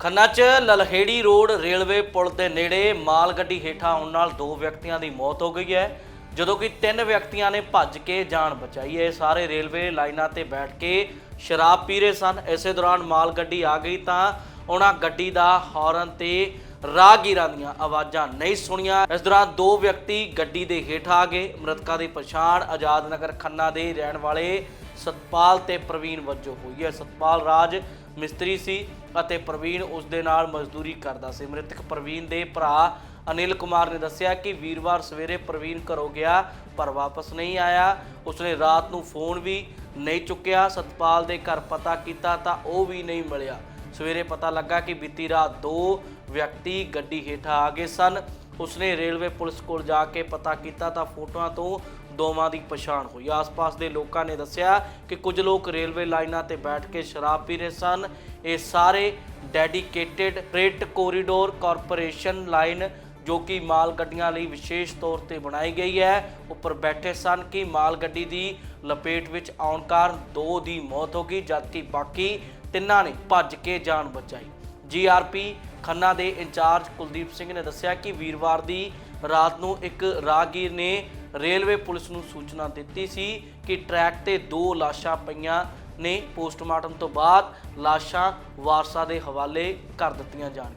ਖੰਨਾ 'ਚ Lalheri road railway ਪੁਲ ਦੇ ਨੇੜੇ ਮਾਲ ਗੱਡੀ ਹੇਠਾਂ ਆਉਣ ਨਾਲ ਦੋ ਵਿਅਕਤੀਆਂ ਦੀ ਮੌਤ ਹੋ ਗਈ ਹੈ। ਜਦੋਂ ਕਿ ਤਿੰਨ ਵਿਅਕਤੀਆਂ ਨੇ ਭੱਜ ਕੇ ਜਾਨ ਬਚਾਈ ਹੈ। ਸਾਰੇ ਰੇਲਵੇ ਲਾਈਨਾਂ ਤੇ ਬੈਠ ਕੇ ਸ਼ਰਾਬ ਪੀ ਰਹੇ ਸਨ। ਇਸੇ ਦੌਰਾਨ ਮਾਲ ਗੱਡੀ ਆ ਗਈ ਤਾਂ ਉਹਨਾਂ ਗੱਡੀ ਦਾ ਹਾਰਨ ਤੇ ਰਾਹਗੀਰਾਂ ਦੀਆਂ ਆਵਾਜ਼ਾਂ ਨਹੀਂ ਸੁਣੀਆਂ। ਇਸ ਦੌਰਾਨ ਦੋ ਵਿਅਕਤੀ ਗੱਡੀ ਦੇ ਹੇਠ ਆ ਗਏ। ਮ੍ਰਿਤਕਾਂ ਦੀ ਪਛਾਣ ਆਜ਼ਾਦ ਨਗਰ ਖੰਨਾ ਦੇ ਰਹਿਣ ਵਾਲੇ ਸਤਪਾਲ ਤੇ ਪ੍ਰਵੀਨ ਵਜੋਂ ਹੋਈ ਹੈ। ਸਤਪਾਲ ਰਾਜ ਮਿਸਤਰੀ ਸੀ ਅਤੇ ਪ੍ਰਵੀਨ ਉਸ ਦੇ ਨਾਲ ਮਜ਼ਦੂਰੀ ਕਰਦਾ ਸੀ। ਮ੍ਰਿਤਕ ਪ੍ਰਵੀਨ ਦੇ ਭਰਾ ਅਨਿਲ ਕੁਮਾਰ ਨੇ ਦੱਸਿਆ ਕਿ ਵੀਰਵਾਰ ਸਵੇਰੇ ਪ੍ਰਵੀਨ ਘਰੋਂ ਗਿਆ, ਪਰ ਵਾਪਸ ਨਹੀਂ ਆਇਆ। ਉਸਨੇ ਰਾਤ ਨੂੰ ਫੋਨ ਵੀ ਨਹੀਂ ਚੁੱਕਿਆ। ਸਤਪਾਲ ਦੇ ਘਰ ਪਤਾ ਕੀਤਾ ਤਾਂ ਉਹ ਵੀ ਨਹੀਂ ਮਿਲਿਆ। ਸਵੇਰੇ ਪਤਾ ਲੱਗਾ ਕਿ ਬੀਤੀ ਰਾਤ ਦੋ ਵਿਅਕਤੀ ਗੱਡੀ ਹੇਠਾਂ ਆ ਗਏ ਸਨ। ਉਸਨੇ ਰੇਲਵੇ ਪੁਲਿਸ ਕੋਲ ਜਾ ਕੇ ਪਤਾ ਕੀਤਾ ਤਾਂ ਫੋਟੋਆਂ ਤੋਂ ਦੋਵਾਂ ਦੀ ਪਛਾਣ ਹੋਈ। ਆਸ-ਪਾਸ ਦੇ ਲੋਕਾਂ ਨੇ ਦੱਸਿਆ ਕਿ ਕੁਝ ਲੋਕ ਰੇਲਵੇ ਲਾਈਨਾਂ ਤੇ ਬੈਠ ਕੇ ਸ਼ਰਾਬ ਪੀ ਰਹੇ ਸਨ। ਇਹ ਸਾਰੇ ਡੈਡੀਕੇਟਿਡ ਫreight ਕੋਰੀਡੋਰ ਕਾਰਪੋਰੇਸ਼ਨ ਲਾਈਨ ਜੋ ਕਿ ਮਾਲ ਗੱਡੀਆਂ ਲਈ ਵਿਸ਼ੇਸ਼ ਤੌਰ ਤੇ ਬਣਾਈ ਗਈ ਹੈ। ਉੱਪਰ ਬੈਠੇ ਸਨ ਕਿ ਮਾਲ ਗੱਡੀ ਦੀ ਲਪੇਟ ਵਿੱਚ ਆਉਣ ਕਾਰਨ ਦੋ ਦੀ ਮੌਤ ਹੋ ਗਈ, ਜਦਕਿ ਬਾਕੀ ਤਿੰਨਾਂ ਨੇ ਭੱਜ ਕੇ ਜਾਨ ਬਚਾਈ। ਜੀਆਰਪੀ ਖੰਨਾ ਦੇ ਇੰਚਾਰਜ ਕੁਲਦੀਪ ਸਿੰਘ ਨੇ ਦੱਸਿਆ ਕਿ ਵੀਰਵਾਰ ਦੀ ਰਾਤ ਨੂੰ ਇੱਕ ਰਾਹਗੀਰ ਨੇ ਰੇਲਵੇ ਪੁਲਿਸ ਨੂੰ ਸੂਚਨਾ ਦਿੱਤੀ ਸੀ ਕਿ ਟਰੈਕ ਤੇ ਦੋ ਲਾਸ਼ਾਂ ਪਈਆਂ ਨੇ। ਪੋਸਟਮਾਰਟਮ ਤੋਂ ਬਾਅਦ ਲਾਸ਼ਾਂ ਵਾਰਸਾ ਦੇ ਹਵਾਲੇ ਕਰ ਦਿੱਤੀਆਂ ਜਾਣ